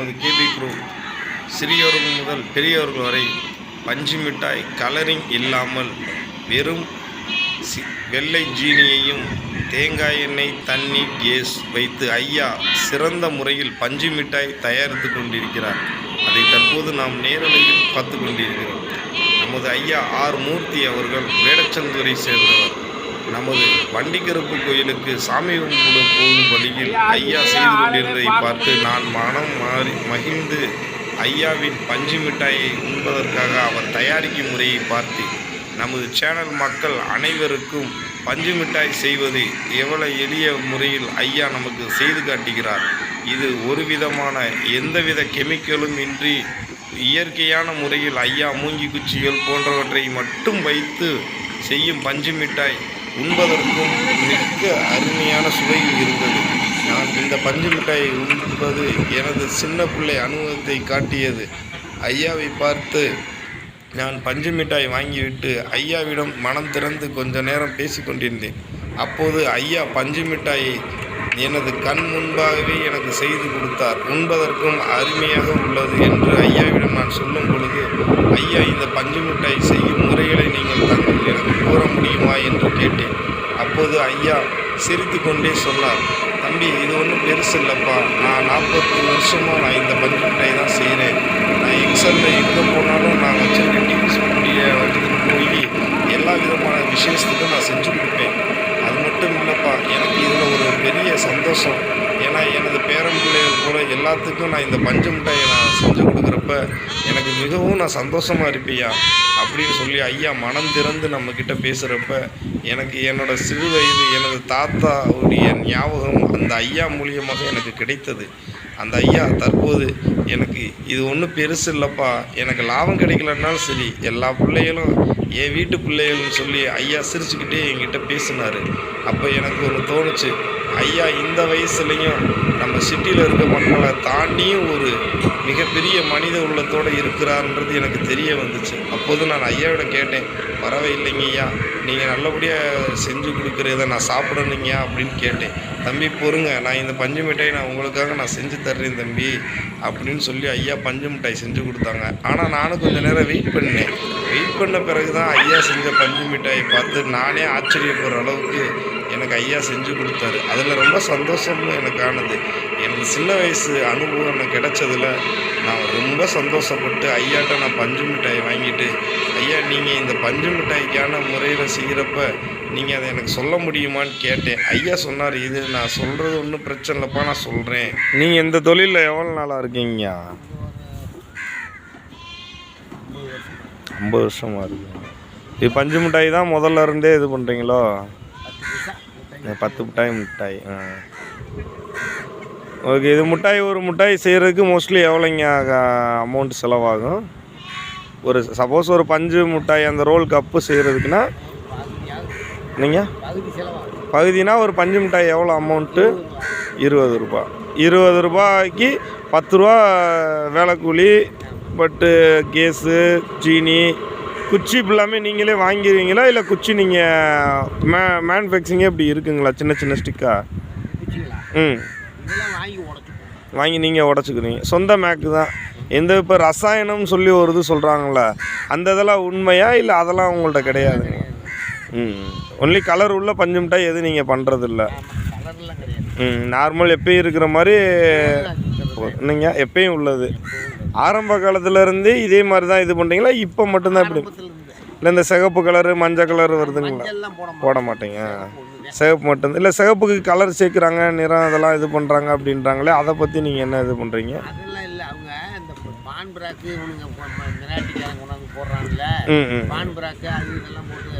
நமது KP crew சிறியவர்கள் முதல் பெரியவர்கள் வரை பஞ்சு மிட்டாய் கலரிங் இல்லாமல் வெறும் சி வெள்ளை ஜீனியையும் தேங்காய் எண்ணெய் தண்ணி கேஸ் வைத்து ஐயா சிறந்த முறையில் பஞ்சு மிட்டாய் தயாரித்து கொண்டிருக்கிறார். அதை தற்போது நாம் நேரலையில் பார்த்து கொண்டிருக்கிறோம். நமது ஐயா ஆர் மூர்த்தி அவர்கள் வேடச்சந்தூரை சேர்ந்தவர். நமது வண்டிக்கருப்பு கோயிலுக்கு சாமி கும்பிட போகும் வழியில் ஐயா செய்து கொண்டிருந்ததை பார்த்து நான் மனம் மாறி மகிழ்ந்து ஐயாவின் பஞ்சு மிட்டாயை உண்பதற்காக அவர் தயாரிக்கும் முறையை பார்த்து நமது சேனல் மக்கள் அனைவருக்கும் பஞ்சு மிட்டாய் செய்வது எவ்வளவு எளிய முறையில் ஐயா நமக்கு செய்து காட்டுகிறார். இது ஒரு விதமான எந்தவித கெமிக்கலும் இன்றி இயற்கையான முறையில் ஐயா மூங்கி குச்சிகள் போன்றவற்றை மட்டும் வைத்து செய்யும் பஞ்சு மிட்டாய் உண்பதற்கும் மிக்க அருமையான சுவையில் இருந்தது. நான் இந்த பஞ்சு மிட்டாயை உண்பது எனது சின்ன பிள்ளை அனுபவத்தை காட்டியது. ஐயாவை பார்த்து நான் பஞ்சு மிட்டாய் வாங்கிவிட்டு ஐயாவிடம் மனம் திறந்து கொஞ்ச நேரம் பேசி கொண்டிருந்தேன். அப்போது ஐயா பஞ்சு மிட்டாயை எனது கண் முன்பாகவே எனக்கு செய்து கொடுத்தார். உண்பதற்கும் அருமையாக உள்ளது என்று ஐயாவிடம் நான் சொல்லும் பொழுது ஐயா இந்த பஞ்சு மிட்டாய் செய்யும் முறைகளை நீங்கள் எனக்கு கூற முடியுமா என்று கேட்டேன். அப்போது ஐயா சிரித்து கொண்டே சொன்னார் தம்பி இது ஒன்றும் பெருசு இல்லைப்பா. நான் நாற்பத்தி வருஷமாக நான் இந்த பஞ்சு தான் செய்கிறேன் நான் எக்ஸலில் எங்கே போனாலும் நான் வச்சிருக்க டிவி ஸ்கூட்டியை எடுத்துகிட்டு போய் எல்லா விதமான விசேஷத்துக்கும் நான் செஞ்சு கொடுப்பேன் அது மட்டும் இல்லைப்பா எனக்கு இதில் ஒரு பெரிய சந்தோஷம் ஏன்னா எனது பேரன் பிள்ளைகள் கூட எல்லாத்துக்கும் நான் இந்த பஞ்சு மிட்டாயை நான் செஞ்சு கொடுக்குறப்ப எனக்கு மிகவும் நான் சந்தோஷமாக இருப்பியா அப்படின்னு சொல்லி ஐயா மனம் திறந்து நம்மக்கிட்ட பேசுகிறப்ப எனக்கு என்னோட சிறு வயது எனது தாத்தாவுடைய ஞாபகம் அந்த ஐயா மூலியமாக எனக்கு கிடைத்தது. அந்த ஐயா தற்போது எனக்கு இது ஒன்றும் பெருசு இல்லைப்பா எனக்கு லாபம் கிடைக்கலன்னாலும் சரி எல்லா பிள்ளைகளும் என் வீட்டு பிள்ளைகள்னு சொல்லி ஐயா சிரிச்சுக்கிட்டே என்கிட்ட பேசினார். அப்போ எனக்கு ஒன்று தோணுச்சு ஐயா இந்த வயசுலேயும் நம்ம சிட்டியில் இருக்க மக்களை தாண்டியும் ஒரு மிகப்பெரிய மனித உள்ளத்தோடு இருக்கிறார்ன்றது எனக்கு தெரிய வந்துச்சு. அப்போது நான் ஐயாவிட கேட்டேன் பரவாயில்லைங்க ஐயா நீங்கள் நல்லபடியாக செஞ்சு கொடுக்குறத நான் சாப்பிடணுங்கய்யா அப்படின்னு கேட்டேன். தம்பி பொறுங்க நான் இந்த பஞ்சு மிட்டாய் நான் உங்களுக்காக நான் செஞ்சு தர்றேன் தம்பி அப்படின்னு சொல்லி ஐயா பஞ்சு மிட்டாய் செஞ்சு கொடுத்தாங்க. ஆனால் நானும் கொஞ்ச நேரம் வெயிட் பண்ணேன். வெயிட் பண்ண பிறகு தான் ஐயா செஞ்ச பஞ்சு மிட்டாயை பார்த்து நானே ஆச்சரியப்படுற அளவுக்கு எனக்கு ஐயா செஞ்சு கொடுத்தாரு. அதில் ரொம்ப சந்தோஷமும் எனக்கு ஆனது. எனக்கு சின்ன வயசு அனுபவம் எனக்கு கிடைச்சதில் நான் ரொம்ப சந்தோஷப்பட்டு ஐயாட்ட நான் பஞ்சு மிட்டாய் வாங்கிட்டு ஐயா நீங்கள் இந்த பஞ்சு மிட்டாய்க்கான முறையில் செய்கிறப்ப நீங்கள் அதை எனக்கு சொல்ல முடியுமான்னு கேட்டேன். ஐயா சொன்னார் இது நான் சொல்கிறது ஒன்றும் பிரச்சனை இல்லைப்பா நான் சொல்கிறேன் நீங்கள் இந்த தொழிலில் எவ்வளோ நாளாக இருக்கீங்க? ஐம்பது வருஷமாக இருக்குங்க. இது பஞ்சு மிட்டாய் தான் முதல்ல இருந்தே இது பண்ணுறீங்களோ பத்து மிட்டாய் மிட்டாய். ஆ. ஓகே இது மிட்டாய் ஒரு மிட்டாய் செய்கிறதுக்கு மோஸ்ட்லி எவ்வளோங்க அமௌண்ட் செலவாகும்? ஒரு சப்போஸ் ஒரு பஞ்சு மிட்டாய் அந்த ரோல் கப்பு செய்கிறதுக்குன்னா நீங்கள் பகுதினா ஒரு பஞ்சு மிட்டாய் எவ்வளோ அமௌண்ட்டு இருபது ரூபா. இருபது ரூபாய்க்கு பத்து ரூபா வேலை கூலி பட்டு கேஸு சீனி குச்சி ஃபுல்லாமே நீங்களே வாங்கிடுவீங்களா? இல்லை குச்சி நீங்கள் மே மேனுஃபேக்சரிங்கே இப்படி இருக்குங்களா? சின்ன சின்ன ஸ்டிக்கா குச்சிங்களா? ம். வாங்கி நீங்கள் உடச்சிக்கிறீங்க சொந்த மேக்கு தான். எந்த இப்போ ரசாயனம்னு சொல்லி ஒரு இது சொல்கிறாங்களே அந்த இதெல்லாம் உண்மையா? இல்லை அதெல்லாம் உங்கள்கிட்ட கிடையாதுங்க ம். ஒன்லி கலர் உள்ள பஞ்சு மிட்டாய் எதுவும் நீங்கள் பண்ணுறதில்ல ம் நார்மல் எப்பயும் இருக்கிற மாதிரி நீங்கள் எப்பயும் உள்ளது. ஆரம்ப காலத்துலேருந்து இதே மாதிரி தான் இது பண்ணுறீங்களா இப்போ மட்டும்தான் இப்படி? இல்லை இந்த சிகப்பு கலரு மஞ்சள் கலர் வருதுங்களா? போட மாட்டீங்க. சிகப்பு மட்டும் இல்லை சிகப்புக்கு கலர் சேர்க்குறாங்க நிறம் இதெல்லாம் இது பண்ணுறாங்க அப்படின்றாங்களே அதை பற்றி நீங்கள் என்ன இது பண்ணுறீங்க அதெல்லாம் இல்லை அவங்க இந்த பான் பிராக்கு இவனுங்க மிராட்டிக்காரங்க போடுறாங்கல்ல. பான் பிராக்கு அது இதெல்லாம் போட்டு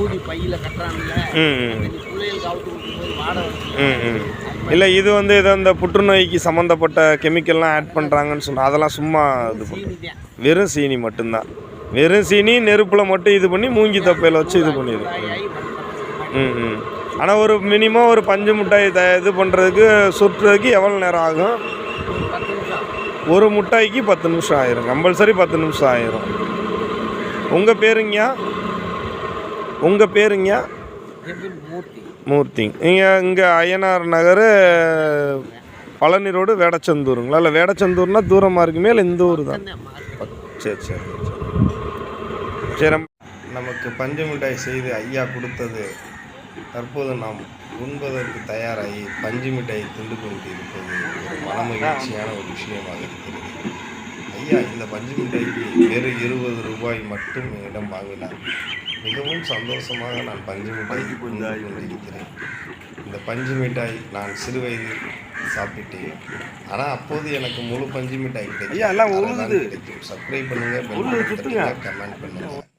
ஊதி பையில கட்டுறாங்கல்ல கொடுக்கும்போது ம். இல்லை இது வந்து ஏதோ இந்த புற்றுநோய்க்கு சம்மந்தப்பட்ட கெமிக்கல்லாம் ஆட் பண்ணுறாங்கன்னு சொன்னால் அதெல்லாம் சும்மா இது வெறும் சீனி மட்டும்தான். வெறும் சீனி நெருப்பில் மட்டும் இது பண்ணி மூங்கி தப்பையில் வச்சு இது பண்ணிடு. ஆகி பண்ண ம் ம். ஆனால் ஒரு மினிமம் ஒரு பஞ்சு மிட்டாய் த இது பண்ணுறதுக்கு சுற்றுறதுக்கு எவ்வளோ நேரம் ஆகும். ஒரு மிட்டாய்க்கு பத்து நிமிஷம் ஆயிரும். கம்பல்சரி பத்து நிமிஷம் ஆயிரும். உங்கள் பேருங்கய்யா? உங்கள் பேருங்கய்யா? மூர்த்தி. நீங்கள் இங்கே அய்யனார் நகர் பழனி ரோடு வேடச்சந்தூருங்களா? இல்லை வேடச்சந்தூர்னா தூரமாக இருக்குமே இல்லை இந்த ஊர் தான்? சரி சரி சரி. நமக்கு பஞ்சு மிட்டாய் செய்து ஐயா கொடுத்தது. தற்போது நாம் உண்பதற்கு தயாராகி பஞ்சு மிட்டாயை திண்டு கொண்டு இருப்பது ஒரு மனமகிழ்ச்சியான ஒரு விஷயமாக இருக்கிறது. ஐயா இந்த பஞ்சு மிட்டாய்க்கு வெறும் இருபது ரூபாய் மட்டும் என்னிடம் வாங்கினார். மிகவும் சந்தோஷமாக நான் பஞ்சு மிட்டாய் உண்டு கொண்டிருக்கிறேன். இந்த பஞ்சு மிட்டாய் நான் சிறு வயதில் சாப்பிட்டேன். ஆனால் அப்போது எனக்கு முழு பஞ்சு மிட்டாய் கிடைக்கும் உழுது. சப்ஸ்கிரைப் பண்ணுங்க பெல் பட்டன் தட்டுங்க, கமெண்ட் பண்ணுங்க.